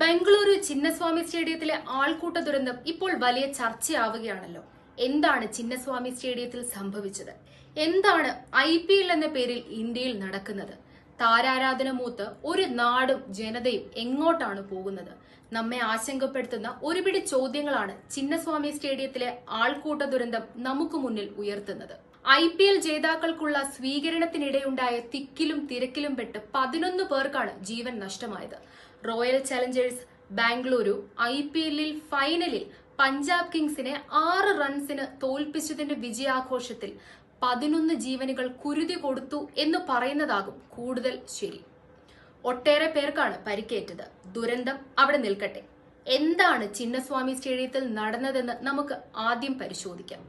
ബംഗളൂരു ചിന്നസ്വാമി സ്റ്റേഡിയത്തിലെ ആൾക്കൂട്ട ദുരന്തം ഇപ്പോൾ വലിയ ചർച്ചയാവുകയാണല്ലോ. എന്താണ് ചിന്നസ്വാമി സ്റ്റേഡിയത്തിൽ സംഭവിച്ചത്? എന്താണ് ഐ പി എൽ എന്ന പേരിൽ ഇന്ത്യയിൽ നടക്കുന്നത്? താരാരാധന മൂത്ത് ഒരു നാടും ജനതയും എങ്ങോട്ടാണ് പോകുന്നത്? നമ്മെ ആശങ്കപ്പെടുത്തുന്ന ഒരുപിടി ചോദ്യങ്ങളാണ് ചിന്നസ്വാമി സ്റ്റേഡിയത്തിലെ ആൾക്കൂട്ട ദുരന്തം നമുക്ക് മുന്നിൽ ഉയർത്തുന്നത്. ഐ പി എൽ ജേതാക്കൾക്കുള്ള സ്വീകരണത്തിനിടെയുണ്ടായ തിക്കിലും തിരക്കിലും പെട്ട് പതിനൊന്ന് പേർക്കാണ് ജീവൻ നഷ്ടമായത്. Royal challengers Bengaluru I P എല്ലിൽ ഫൈനലിൽ പഞ്ചാബ് കിങ്സിനെ ആറ് റൺസിന് തോൽപ്പിച്ചതിന്റെ വിജയാഘോഷത്തിൽ പതിനൊന്ന് ജീവനുകൾ കുരുതി കൊടുത്തു എന്ന് പറയുന്നതാകും കൂടുതൽ ശരി. ഒട്ടേറെ പേർക്കാണ് പരിക്കേറ്റത്. ദുരന്തം അവിടെ നിൽക്കട്ടെ. എന്താണ് ചിന്നസ്വാമി സ്റ്റേഡിയത്തിൽ നടന്നതെന്ന് നമുക്ക് ആദ്യം പരിശോധിക്കാം.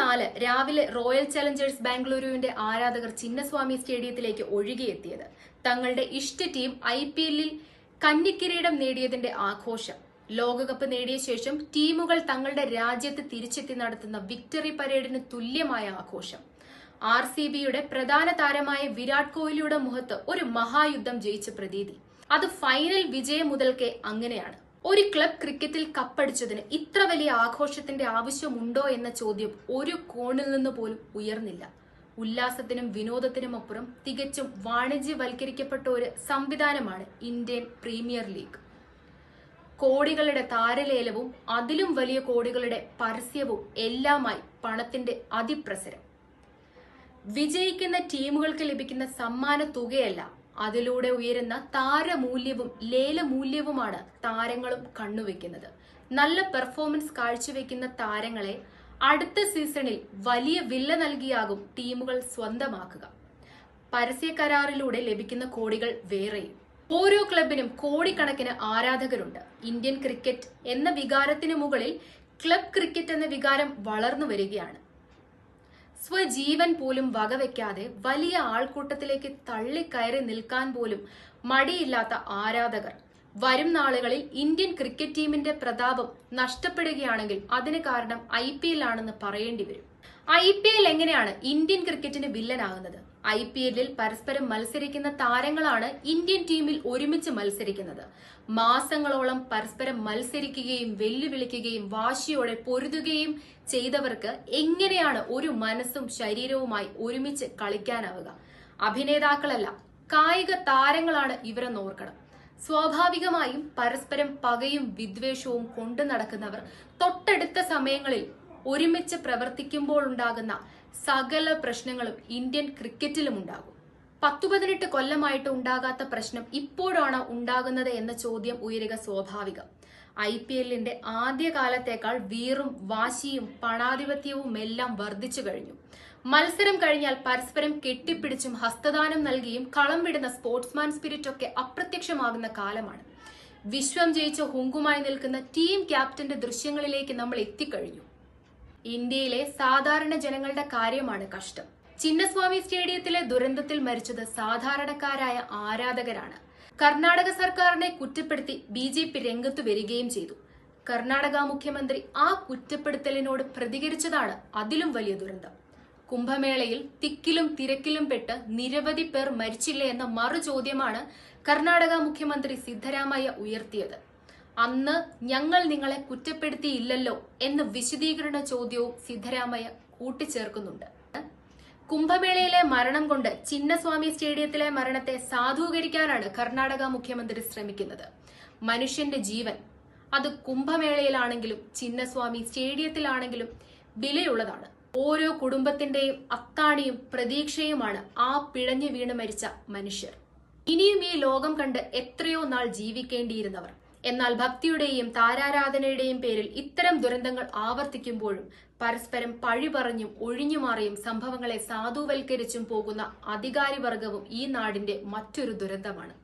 നാല് രാവിലെ റോയൽ ചലഞ്ചേഴ്സ് ബാംഗ്ലൂരുവിന്റെ ആരാധകർ ചിന്നസ്വാമി സ്റ്റേഡിയത്തിലേക്ക് ഒഴുകിയെത്തിയത്. തങ്ങളുടെ ഇഷ്ട ടീം ഐ പി എല്ലിൽ കന്നിക്കിരീടം നേടിയതിന്റെ ആഘോഷം. ലോകകപ്പ് നേടിയ ശേഷം ടീമുകൾ തങ്ങളുടെ രാജ്യത്ത് തിരിച്ചെത്തി നടത്തുന്ന വിക്ടറി പരേഡിന് തുല്യമായ ആഘോഷം. ആർ സി ബിയുടെ പ്രധാന താരമായ വിരാട് കോഹ്ലിയുടെ മുഖത്ത് ഒരു മഹായുദ്ധം ജയിച്ച പ്രതീതി. അത് ഫൈനൽ വിജയം മുതൽക്കേ അങ്ങനെയാണ്. ഒരു ക്ലബ് ക്രിക്കറ്റിൽ കപ്പടിച്ചതിന് ഇത്ര വലിയ ആഘോഷത്തിന്റെ ആവശ്യമുണ്ടോ എന്ന ചോദ്യം ഒരു കോണിൽ നിന്ന് പോലും ഉയർന്നില്ല. ഉല്ലാസത്തിനും വിനോദത്തിനും അപ്പുറം തികച്ചും വാണിജ്യവൽക്കരിക്കപ്പെട്ട ഒരു സംവിധാനമാണ് ഇന്ത്യൻ പ്രീമിയർ ലീഗ്. കോടികളുടെ താരലേലവും അതിലും വലിയ കോടികളുടെ പരസ്യവും എല്ലാമായി പണത്തിന്റെ അതിപ്രസരം. വിജയിക്കുന്ന ടീമുകൾക്ക് ലഭിക്കുന്ന സമ്മാന തുകയല്ല അതിലൂടെ ഉയരുന്ന താരമൂല്യവും ലേലമൂല്യവുമാണ് താരങ്ങളും കണ്ണുവെക്കുന്നത് നല്ല പെർഫോമൻസ് കാഴ്ചവെക്കുന്ന താരങ്ങളെ അടുത്ത സീസണിൽ വലിയ വില നൽകിയാകും ടീമുകൾ സ്വന്തമാക്കുക. പരസ്യ കരാറിലൂടെ ലഭിക്കുന്ന കോടികൾ വേറെയും. ഓരോ ക്ലബിനും കോടിക്കണക്കിന് ആരാധകരുണ്ട്. ഇന്ത്യൻ ക്രിക്കറ്റ് എന്ന വികാരത്തിന് മുകളിൽ ക്ലബ് ക്രിക്കറ്റ് എന്ന വികാരം വളർന്നു വരികയാണ്. സ്വജീവൻ പോലും വകവെക്കാതെ വലിയ ആൾക്കൂട്ടത്തിലേക്ക് തള്ളിക്കയറി നിൽക്കാൻ പോലും മടിയില്ലാത്ത ആരാധകർ. വരും നാളുകളിൽ ഇന്ത്യൻ ക്രിക്കറ്റ് ടീമിന്റെ പ്രതാപം നഷ്ടപ്പെടുകയാണെങ്കിൽ അതിന് കാരണം ഐ പി എൽ ആണെന്ന് പറയേണ്ടി വരും. ഐ പി എൽ എങ്ങനെയാണ് ഇന്ത്യൻ ക്രിക്കറ്റിന് വില്ലനാകുന്നത്? ഐ പി എല്ലിൽ പരസ്പരം മത്സരിക്കുന്ന താരങ്ങളാണ് ഇന്ത്യൻ ടീമിൽ ഒരുമിച്ച് മത്സരിക്കുന്നത്. മാസങ്ങളോളം പരസ്പരം മത്സരിക്കുകയും വെല്ലുവിളിക്കുകയും വാശിയോടെ പൊരുതുകയും ചെയ്തവർക്ക് എങ്ങനെയാണ് ഒരു മനസ്സും ശരീരവുമായി ഒരുമിച്ച് കളിക്കാനാവുക? അഭിനേതാക്കളല്ല കായിക താരങ്ങളാണ് ഇവരെന്ന് ഓർക്കണം. സ്വാഭാവികമായും പരസ്പരം പകയും വിദ്വേഷവും കൊണ്ടു നടക്കുന്നവർ തൊട്ടടുത്ത സമയങ്ങളിൽ ഒരുമിച്ച് പ്രവർത്തിക്കുമ്പോൾ ഉണ്ടാകുന്ന സകല പ്രശ്നങ്ങളും ഇന്ത്യൻ ക്രിക്കറ്റിലും ഉണ്ടാകും. പത്തു പതിനെട്ട് കൊല്ലമായിട്ട് ഉണ്ടാകാത്ത പ്രശ്നം ഇപ്പോഴാണ് ഉണ്ടാകുന്നത് എന്ന ചോദ്യം ഉയരുക സ്വാഭാവികം. ഐ പി എല്ലിന്റെ ആദ്യകാലത്തേക്കാൾ വീറും വാശിയും പണാധിപത്യവും എല്ലാം വർദ്ധിച്ചു കഴിഞ്ഞു. മത്സരം കഴിഞ്ഞാൽ പരസ്പരം കെട്ടിപ്പിടിച്ചും ഹസ്തദാനം നൽകിയും കളം വിടുന്ന സ്പോർട്സ്മാൻ സ്പിരിറ്റ് ഒക്കെ അപ്രത്യക്ഷമാകുന്ന കാലമാണ്. വിശ്വം ജയിച്ച ഹുങ്കുമായി നിൽക്കുന്ന ടീം ക്യാപ്റ്റന്റെ ദൃശ്യങ്ങളിലേക്ക് നമ്മൾ എത്തിക്കഴിഞ്ഞു. ഇന്ത്യയിലെ സാധാരണ ജനങ്ങളുടെ കാര്യമാണ് കഷ്ടം. ചിന്നസ്വാമി സ്റ്റേഡിയത്തിലെ ദുരന്തത്തിൽ മരിച്ചത് സാധാരണക്കാരായ ആരാധകരാണ്. കർണാടക സർക്കാരിനെ കുറ്റപ്പെടുത്തി ബി ജെ പി രംഗത്ത് വരികയും ചെയ്തു. കർണാടക മുഖ്യമന്ത്രി ആ കുറ്റപ്പെടുത്തലിനോട് പ്രതികരിച്ചതാണ് അതിലും വലിയ ദുരന്തം. കുംഭമേളയിൽ തിക്കിലും തിരക്കിലും പെട്ട് നിരവധി പേർ മരിച്ചില്ല എന്ന മറു ചോദ്യമാണ് കർണാടക മുഖ്യമന്ത്രി സിദ്ധരാമയ്യ ഉയർത്തിയത്. അന്ന് ഞങ്ങൾ നിങ്ങളെ കുറ്റപ്പെടുത്തിയില്ലല്ലോ എന്ന വിശദീകരണ ചോദ്യവും സിദ്ധരാമയ്യ കൂട്ടിച്ചേർക്കുന്നുണ്ട്. കുംഭമേളയിലെ മരണം കൊണ്ട് ചിന്നസ്വാമി സ്റ്റേഡിയത്തിലെ മരണത്തെ സാധൂകരിക്കാനാണ് കർണാടക മുഖ്യമന്ത്രി ശ്രമിക്കുന്നത്. മനുഷ്യന്റെ ജീവൻ. അത് കുംഭമേളയിലാണെങ്കിലും ചിന്നസ്വാമി സ്റ്റേഡിയത്തിലാണെങ്കിലും വിലയുള്ളതാണ്. ഓരോ കുടുംബത്തിന്റെയും അത്താണിയും പ്രതീക്ഷയുമാണ് ആ പിഴഞ്ഞു വീണ് മരിച്ച മനുഷ്യർ. ഇനിയും ഈ ലോകം കണ്ട് എത്രയോ നാൾ ജീവിക്കേണ്ടിയിരുന്നവർ. എന്നാൽ ഭക്തിയുടെയും താരാരാധനയുടെയും പേരിൽ ഇത്തരം ദുരന്തങ്ങൾ ആവർത്തിക്കുമ്പോഴും പരസ്പരം പഴി പറഞ്ഞും ഒഴിഞ്ഞുമാറിയും സംഭവങ്ങളെ സാധുവൽക്കരിച്ചും പോകുന്ന അധികാരിവർഗവും ഈ നാടിന്റെ മറ്റൊരു ദുരന്തമാണ്.